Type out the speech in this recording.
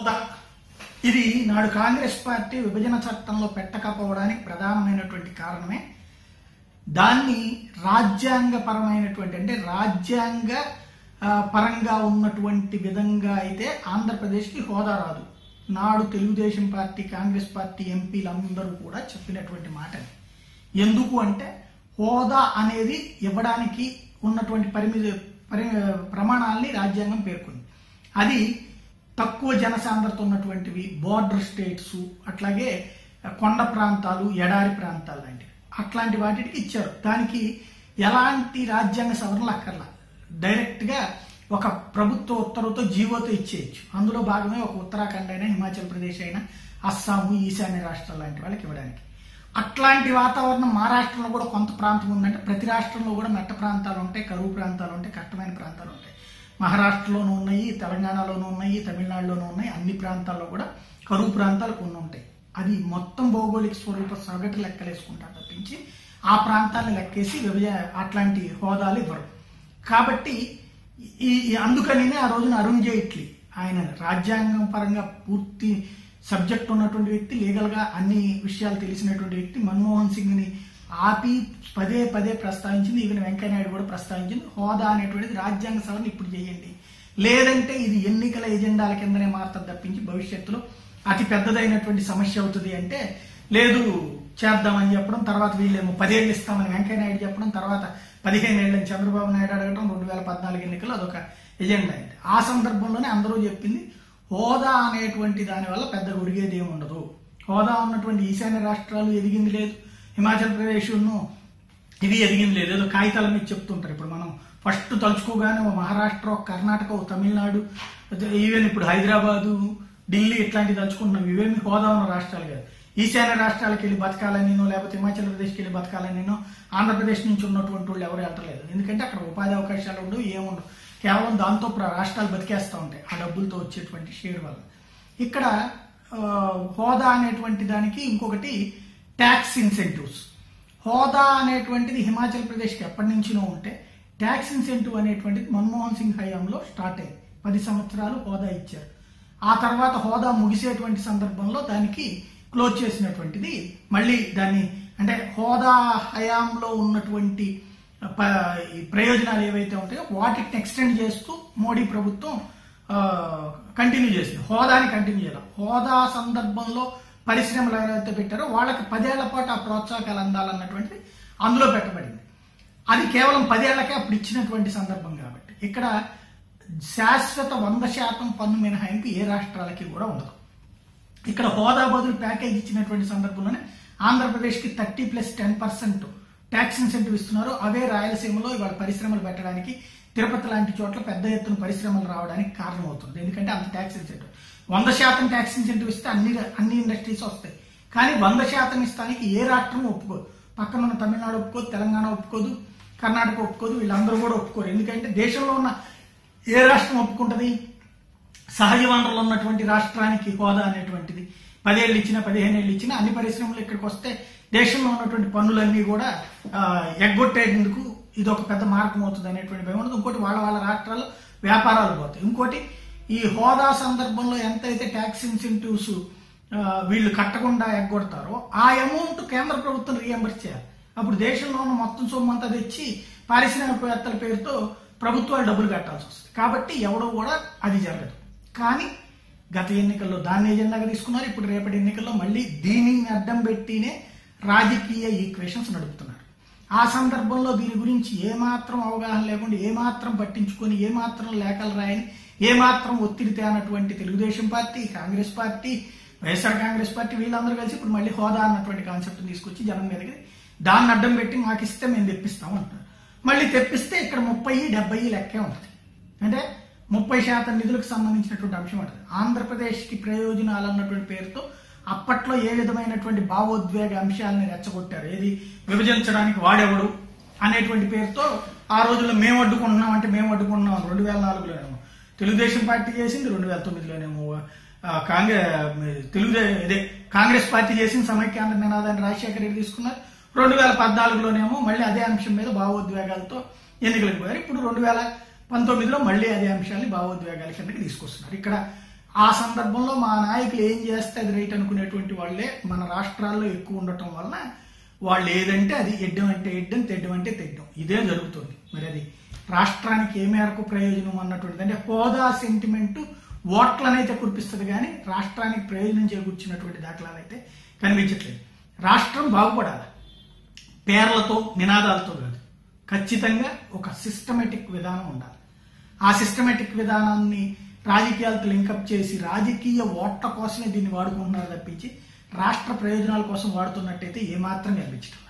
హోదా ఇది నాడు కాంగ్రెస్ పార్టీ విభజన చట్టంలో పెట్టకపోవడానికి ప్రధానమైనటువంటి కారణమే. దాన్ని రాజ్యాంగపరమైనటువంటి అంటే రాజ్యాంగ పరంగా ఉన్నటువంటి విధంగా అయితే ఆంధ్రప్రదేశ్కి హోదా రాదు. నాడు తెలుగుదేశం పార్టీ కాంగ్రెస్ పార్టీ ఎంపీలందరూ కూడా చెప్పినటువంటి మాట ఎందుకు అంటే హోదా అనేది ఇవ్వడానికి ఉన్నటువంటి పరిమితి పరి ప్రమాణాలని రాజ్యాంగం పేర్కొంది. అది తక్కువ జనసాంద్రత ఉన్నటువంటివి బోర్డర్ స్టేట్స్ అట్లాగే కొండ ప్రాంతాలు ఎడారి ప్రాంతాలు లాంటివి. అట్లాంటి వాటికి ఇచ్చారు. దానికి ఎలాంటి రాజ్యాంగ సవరణలు అక్కర్లా. డైరెక్ట్గా ఒక ప్రభుత్వ ఉత్తర్వుతో జీవోతో ఇచ్చేయచ్చు. అందులో భాగమే ఒక ఉత్తరాఖండ్ అయినా హిమాచల్ ప్రదేశ్ అయినా అస్సాము ఈశాన్య రాష్ట్రాలు లాంటి వాళ్ళకి ఇవ్వడానికి. అట్లాంటి వాతావరణం మా రాష్ట్రంలో కూడా కొంత ప్రాంతం ఉందంటే ప్రతి రాష్ట్రంలో కూడా మెట్ట ప్రాంతాలు ఉంటాయి కరువు ప్రాంతాలు ఉంటాయి కష్టమైన ప్రాంతాలు ఉంటాయి. మహారాష్ట్రలోనూ ఉన్నాయి తెలంగాణలోనూ ఉన్నాయి తమిళనాడులోనూ ఉన్నాయి అన్ని ప్రాంతాల్లో కూడా కరువు ప్రాంతాలు కొన్ని ఉంటాయి. అది మొత్తం భౌగోళిక స్వరూప సగటు లెక్కలేసుకుంటారు తప్పించి ఆ ప్రాంతాలను లెక్కేసి విభజ అట్లాంటి హోదాలు ఇవ్వరు. కాబట్టి ఈ అందుకనే అందుకనినే ఆ రోజున అరుణ్ జైట్లీ ఆయన రాజ్యాంగం పరంగా పూర్తి సబ్జెక్ట్ ఉన్నటువంటి వ్యక్తి లీగల్గా అన్ని విషయాలు తెలిసినటువంటి వ్యక్తి మన్మోహన్ సింగ్ని ఆపి పదే పదే ప్రస్తావించింది ఈవెన్ వెంకయ్యనాయుడు కూడా ప్రస్తావించింది హోదా అనేటువంటిది రాజ్యాంగ సభను ఇప్పుడు చేయండి. లేదంటే ఇది ఎన్నికల ఎజెండాల కిందనే మారుతుంది తప్పించి భవిష్యత్తులో అతి పెద్దదైనటువంటి సమస్య అవుతుంది అంటే లేదు చేద్దామని చెప్పడం తర్వాత వీళ్ళేమో పదేళ్ళు ఇస్తామని వెంకయ్యనాయుడు చెప్పడం తర్వాత పదిహేను ఏళ్ళని చంద్రబాబు నాయుడు అడగడం రెండు వేల పద్నాలుగు ఎన్నికలు అదొక ఎజెండా అయింది ఆ సందర్భంలోనే అందరూ చెప్పింది హోదా అనేటువంటి దాని వల్ల పెద్ద ఒరిగేది ఏమి ఉండదు హోదా ఉన్నటువంటి ఈశాన్య రాష్ట్రాలు ఎదిగింది లేదు. హిమాచల్ ప్రదేశ్ను ఇది ఎదిగింది లేదు. ఏదో కాగితాల మీద చెప్తుంటారు. ఇప్పుడు మనం ఫస్ట్ తలుచుకోగానే మహారాష్ట్ర కర్ణాటక తమిళనాడు ఈవెన్ ఇప్పుడు హైదరాబాదు ఢిల్లీ ఇట్లాంటివి తలుచుకుంటున్నాం. ఇవేమి హోదా ఉన్న రాష్ట్రాలు కాదు. ఈశాన్య రాష్ట్రాలకు వెళ్ళి బతకాలనినో లేకపోతే హిమాచల్ ప్రదేశ్కి వెళ్ళి బతకాలనినో ఆంధ్రప్రదేశ్ నుంచి ఉన్నటువంటి వాళ్ళు ఎవరు వెళ్ళట్లేదు. ఎందుకంటే అక్కడ ఉపాధి అవకాశాలు ఉండవు ఏముండవు. కేవలం దాంతో ప్ర- రాష్ట్రాలు బతికేస్తూ ఉంటాయి. ఆ డబ్బులతో వచ్చేటువంటి షేర్ వల్ల. ఇక్కడ హోదా అనేటువంటి దానికి ఇంకొకటి ట్యాక్స్ ఇన్సెంటివ్స్ హోదా అనేటువంటిది హిమాచల్ ప్రదేశ్కి ఎప్పటి నుంచినో ఉంటే ట్యాక్స్ ఇన్సెంటివ్ అనేటువంటిది మన్మోహన్ సింగ్ హయాంలో స్టార్ట్ అయింది. పది సంవత్సరాలు హోదా ఇచ్చారు. ఆ తర్వాత హోదా ముగిసేటువంటి సందర్భంలో దానికి క్లోజ్ చేసినటువంటిది మళ్ళీ దాన్ని అంటే హోదా హయాంలో ఉన్నటువంటి ప- ప్రయోజనాలు ఏవైతే ఉంటాయో వాటిని ఎక్స్టెండ్ చేస్తూ మోడీ ప్రభుత్వం కంటిన్యూ చేసింది. హోదాని కంటిన్యూ చేయాలి. హోదా సందర్భంలో పరిశ్రమలు ఎవరైతే పెట్టారో వాళ్ళకి పదేళ్ళ పాటు ఆ ప్రోత్సాహకాలు అందాలన్నటువంటిది అందులో పెట్టబడింది. అది కేవలం పదేళ్ళకే అప్పుడు ఇచ్చినటువంటి సందర్భం కాబట్టి. ఇక్కడ శాశ్వత వంద శాతం పన్ను మినహాయింపు ఏ రాష్ట్రాలకి కూడా ఉండదు. ఇక్కడ హోదా బదులు ప్యాకేజ్ ఇచ్చినటువంటి సందర్భంలోనే ఆంధ్రప్రదేశ్కి thirty plus ten percent tax incentive ఇస్తున్నారు. అవే రాయలసీమలో ఇవాళ పరిశ్రమలు పెట్టడానికి తిరుపతి లాంటి చోట్ల పెద్ద ఎత్తున పరిశ్రమలు రావడానికి కారణమవుతుంది. ఎందుకంటే అంత ట్యాక్స్ ఇన్సెంటివ్. వంద శాతం ట్యాక్స్ ఇన్సెంటివ్ ఇస్తే అన్ని అన్ని ఇండస్ట్రీస్ వస్తాయి. కానీ వంద శాతం ఇస్తానికి ఏ రాష్ట్రం ఒప్పుకోదు పక్కన ఉన్న తమిళనాడు ఒప్పుకోదు తెలంగాణ ఒప్పుకోదు కర్ణాటక ఒప్పుకోదు వీళ్ళందరూ కూడా ఒప్పుకోరు. ఎందుకంటే దేశంలో ఉన్న ఏ రాష్ట్రం ఒప్పుకుంటుంది? సహజ వనరులు ఉన్నటువంటి రాష్ట్రానికి హోదా అనేటువంటిది. పదేళ్ళు ఇచ్చినా పదిహేను ఏళ్ళు ఇచ్చినా అన్ని పరిశ్రమలు ఇక్కడికి వస్తే దేశంలో ఉన్నటువంటి పన్నులన్నీ కూడా ఎగ్గొట్టేందుకు ఇది ఒక పెద్ద మార్గం అవుతుంది అనేటువంటి భయం ఉండదు. ఇంకోటి వాళ్ళ వాళ్ళ రాష్ట్రాల్లో వ్యాపారాలు పోతాయి. ఇంకోటి ఈ హోదా సందర్భంలో ఎంతైతే ట్యాక్స్ ఇన్సెంటివ్స్ వీళ్ళు కట్టకుండా ఎగ్గొడతారో ఆ అమౌంట్ కేంద్ర ప్రభుత్వం రీఎంబర్స్ చేయాలి. అప్పుడు దేశంలో ఉన్న మొత్తం సొమ్ము అంతా తెచ్చి పారిశ్రామికవేత్తల పేరుతో ప్రభుత్వాలు డబ్బులు కట్టాల్సి వస్తుంది. కాబట్టి ఎవడో కూడా అది జరగదు. కానీ గత ఎన్నికల్లో దాన్ని ఎజెండాగా తీసుకున్నారు. ఇప్పుడు రేపటి ఎన్నికల్లో మళ్ళీ దీనిని అడ్డం పెట్టినే రాజకీయ ఈక్వేషన్స్ నడుపుతున్నారు. ఆ సందర్భంలో దీని గురించి ఏమాత్రం అవగాహన లేకుండా ఏమాత్రం పట్టించుకొని ఏమాత్రం లేఖలు రాయని ఏమాత్రం ఒత్తిడి తేనటువంటి Telugu Desam party Congress party YSR Congress party వీళ్ళందరూ కలిసి ఇప్పుడు మళ్ళీ హోదా అన్నటువంటి కాన్సెప్ట్ తీసుకొచ్చి జనం మీదకి దాన్ని అడ్డం పెట్టి మాకు ఇస్తే మేము తెప్పిస్తాం అంటారు మళ్ళీ తెప్పిస్తే ఇక్కడ ముప్పై డెబ్బై లెక్కే ఉంటుంది. అంటే ముప్పై శాతం నిధులకు సంబంధించినటువంటి అంశం ఉంటుంది. ఆంధ్రప్రదేశ్కి ప్రయోజనాలు అన్నటువంటి పేరుతో అప్పట్లో ఏ విధమైనటువంటి భావోద్వేగ అంశాలని రెచ్చగొట్టారు? ఏది? విభజించడానికి వాడెవడు? అనేటువంటి పేరుతో ఆ రోజుల్లో మేము అడ్డుకుంటున్నాం అంటే మేము అడ్డుకుంటున్నాం రెండు వేల నాలుగులో తెలుగుదేశం పార్టీ చేసింది రెండు వేల తొమ్మిదిలోనేమో కాంగ్రెస్ తెలుగుదేశం ఇదే కాంగ్రెస్ పార్టీ చేసింది సమైక్యాంధ్ర నినాదాన్ని రాజశేఖర రెడ్డి తీసుకున్నారు. రెండు వేల పద్నాలుగులోనేమో మళ్ళీ అదే అంశం మీద భావోద్వేగాలతో ఎన్నికలకు పోయారు. ఇప్పుడు రెండు వేల పంతొమ్మిదిలో మళ్ళీ అదే అంశాన్ని భావోద్వేగాల కిందకి తీసుకొస్తున్నారు. ఇక్కడ ఆ సందర్భంలో మా నాయకులు ఏం చేస్తే అది రైట్ అనుకునేటువంటి వాళ్ళే మన రాష్ట్రాల్లో ఎక్కువ ఉండటం వలన వాళ్ళు ఏదంటే అది ఎడ్డం అంటే ఎడ్డం తెడ్డం అంటే తెడ్డం. ఇదే జరుగుతుంది. మరి అది రాష్ట్రానికి ఏ మేరకు ప్రయోజనం అన్నటువంటిది. అంటే హోదా సెంటిమెంట్ ఓట్లనైతే కురిపిస్తుంది కానీ రాష్ట్రానికి ప్రయోజనం చేకూర్చినటువంటి దాఖలాలు అయితే కనిపించట్లేదు. రాష్ట్రం బాగుపడాలి? పేర్లతో నినాదాలతో కాదు. ఖచ్చితంగా ఒక సిస్టమేటిక్ విధానం ఉండాలి. ఆ సిస్టమేటిక్ విధానాన్ని రాజకీయాలతో లింకప్ చేసి రాజకీయ ఓట్ల కోసమే దీన్ని వాడుకుంటున్నారు తప్పించి రాష్ట్ర ప్రయోజనాల కోసం వాడుతున్నట్టయితే ఏమాత్రం కనిపించడం